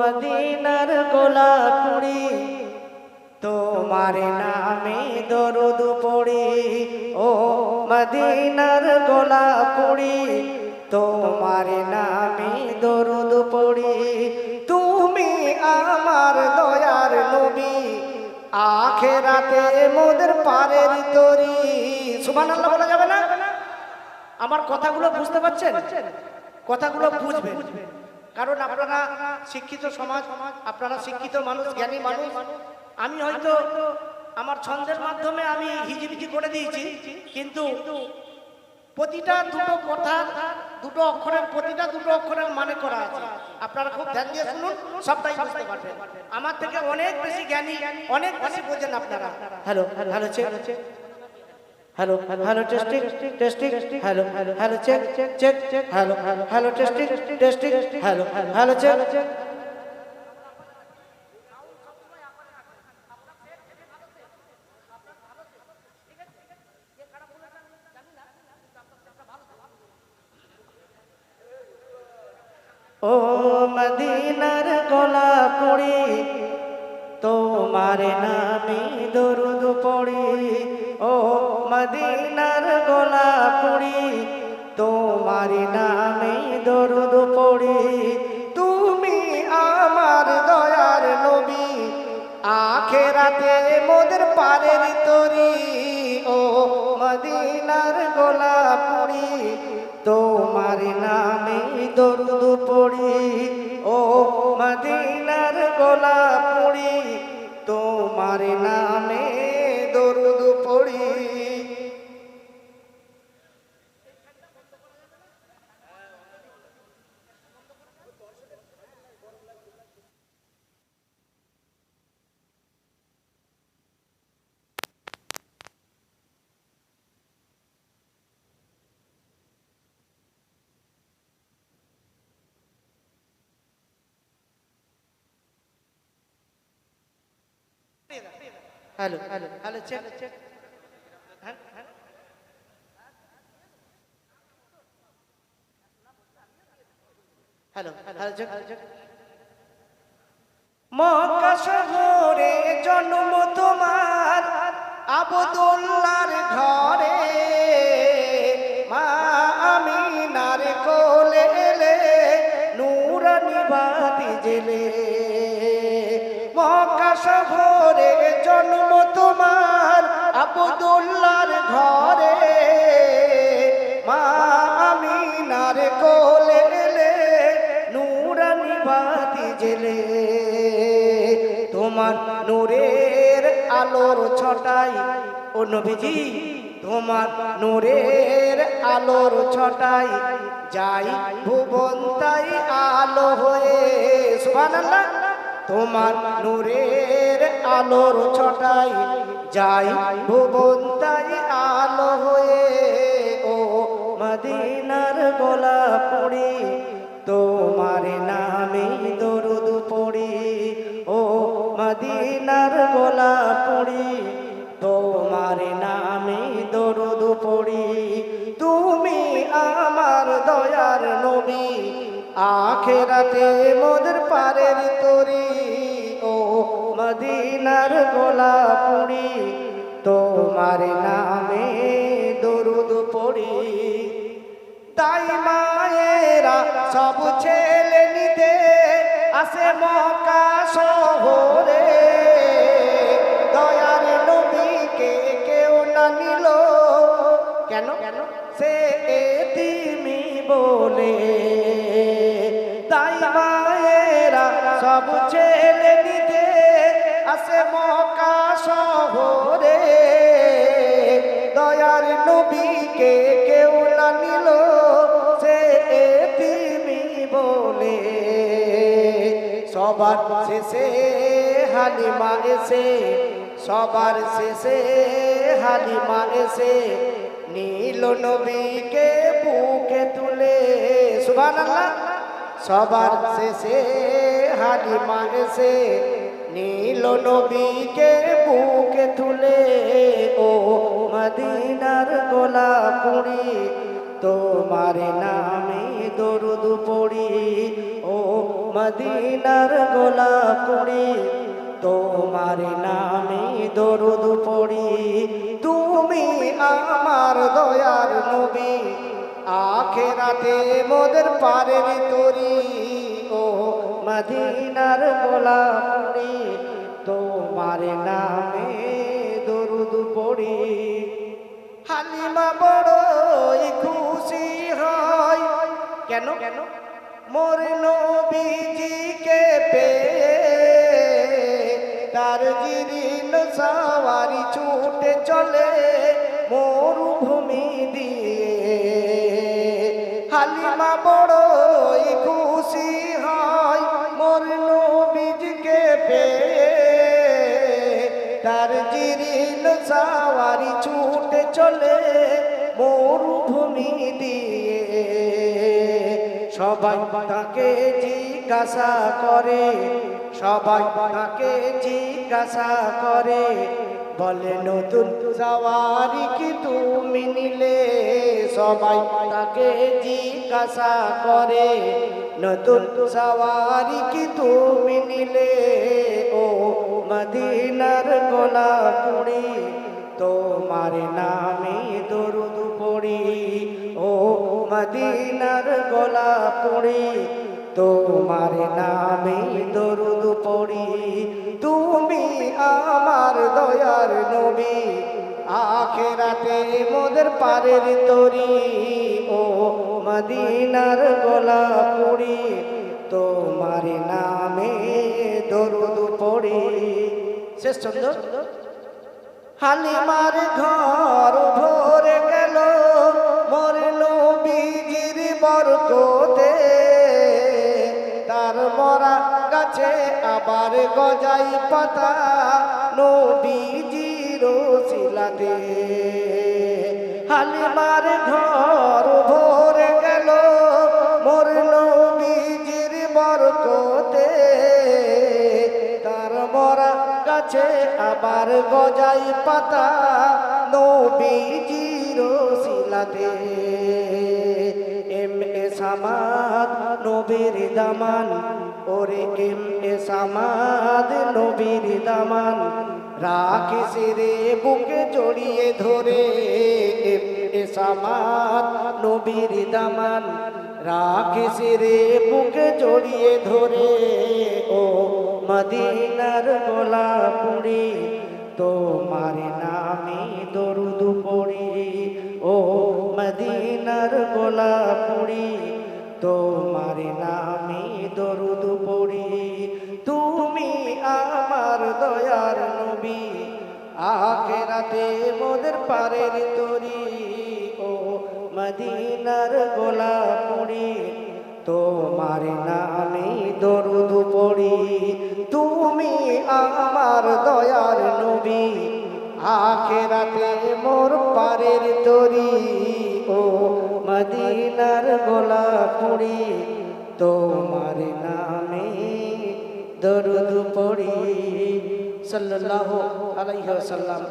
মদিনার গোলাপুরি তোমার নামে দরুদ পড়ি। ও মদিনার গোলাপুরি তোমার নামে দরুদ পড়ি। তুমি আমার দয়ার নবী, আখেরাতে মোদের পারের তরি। সুবহানাল্লাহ বলা যাবে না? আমার কথাগুলো বুঝতে পারছেন? কথাগুলো বুঝবেন। কারণ আপনারা শিক্ষিত সমাজ আপনারা শিক্ষিত মানুষ জ্ঞানী মানুষ আমি হয়তো আমার ছন্দের মাধ্যমে আমি হিজিবিজি করে দিয়েছি কিন্তু প্রতিটা দুটো কথা দুটো অক্ষরের প্রতিটা দুটো অক্ষরের মানে করা আছে আপনারা খুব ধ্যান দিয়ে শুনুন সবটাই বুঝতে পারবেন আমার থেকে অনেক বেশি জ্ঞানী অনেক বেশি বোঝেন আপনারা hello hello check hello hello testing testing hello hello check check check hello hello testing testing hello hello check check ও মদিনার গলা পড়ি তোমার নামে দরুদ পড়ি। ও মদিনার গলা পড়ি তোমার নামে দরুদ পড়ি। তুমি আমার দয়ার নবী, আখেরাতে মোদের পারের তরি। ও মদিনার গোলা পড়ি তোমার নামে দরুদ পড়ি। ও মদিনার গোলা তোমার নামে দরুদ পড়ি hello hello hello check check জন্ম তোমার। আবদুল্লার ঘরে শহরে জন্ম তোমার আবদুল্লার ঘরে। মা আমিনার কোলে এলে, নূরানি বাতি জেলে তোমার নূরের আলোর ছটাই, ও নবীজি, তোমার নূরের আলোর ছটাই, যাই ভুবন তাই আলো হয়ে। সুবহানাল্লাহ। তোমার নূরের আলোর ছটাই যাই ভুবন তাই আলো হয়ে, ও মদিনার গোলা পড়ি তোমার নামে দরুদ পড়ি, ও মদিনার গোলা পড়ি তোমার নামে দরুদ পড়ি। তুমি আমার দয়ার নবী, আখেরাতে মোদের পারের মদিনার গোলা পড়ি তোমার নামে দরুদ পড়ি। তাই মায়েরা সব ছেলে নিতে আসে মকা শহরে। দয়ার নবীকে কেউ না নিল। কেন কেন? আসে মকা শহরে। দয়ার নবীকে কেউ না নিল, সে এতিমি বলে। সবার শেষে হালিমা এসে, সবার শেষে হালিমা এসে নীল নবীকে বুকে তুলে। সুবহানাল্লাহ। সবার শেষে হালিমা এসে নীল নবীকে বুকে তুলে, ও মদিনার গোলা পুরি তোমার নামে দরুদ পড়ি। ও মদিনার গোলাপ পড়ি তোমার নামে দরুদ পড়ি। তুমি আমার দয়ার নবী, আখেরাতে মোদের পারের তরি। মদিনার পড়ি তোমার নামে দরুদ পড়ি। হালিমা বড়ই খুশি হয়। কেন কেন? মোর নবীজিকে পেয়ে তার জিরিন সাওয়ারি ছুটে চলে মরুভূমি দিয়ে। হালিমা বড়ই খুশি সাওয়ারি ছুটে চলে, মরুভূমি দিয়ে। সবাই তাকে জিজ্ঞাসা করে, সবাই তাকে জিজ্ঞাসা করে, বলে, নতুন সওয়ারি কি তুমি নিলে? সবাই তাকে জিজ্ঞাসা করে, নতুন সওয়ারি কি তুমি নিলে? ও মদিনার গোলা পড়ি তোমার নামে দরুদ পড়ি। ও মদিনার গোলাপ পড়ি তোমার নামে দরুদ পড়ি। তুমি আমার দয়ার নবী, আখেরাতে মোদের পারের তরি। ও মদিনার গোলাপ পড়ি তোমার নামে দরুদ চন্দ্র হালিমার ঘর ভরে গেল, মরল বীজির বরকতে। তার মরা গাছে আবার গজাই পাতা, নবীজির শিলাতে। হালিমার ঘর ভরে গাছে আবার গজাই পাতা। নবীজির শিলাতে এম এ সামাদ নবীর দামান। ওরে এম এ সামাদ নবীর দামান। রাখিস রে বুকে জড়িয়ে ধরে। এম এ সামাদ নবীর দামান। রাখিস রে বুকে জড়িয়ে ধরে। ও মদিনার গোলাপ পুরি তোমার নামে দরুদ পড়ি। ও মদিনার গোলাপ পুরি তোমার নামে দরুদ পড়ি। তুমি আমার দয়ার নবী, আখেরাতে মোদের পারের তরি। মদিনার গোলাপ পুরি তোমার নামে দরুদ পড়ি। তুমি আমার দয়ার নবী, আখেরাতে মোর পারের তরি। ও মদিনার গোলাপ পড়ি তোমার নামে দরুদ পড়ি। সাল্লাল্লাহু আলাইহি ওয়াসাল্লাম।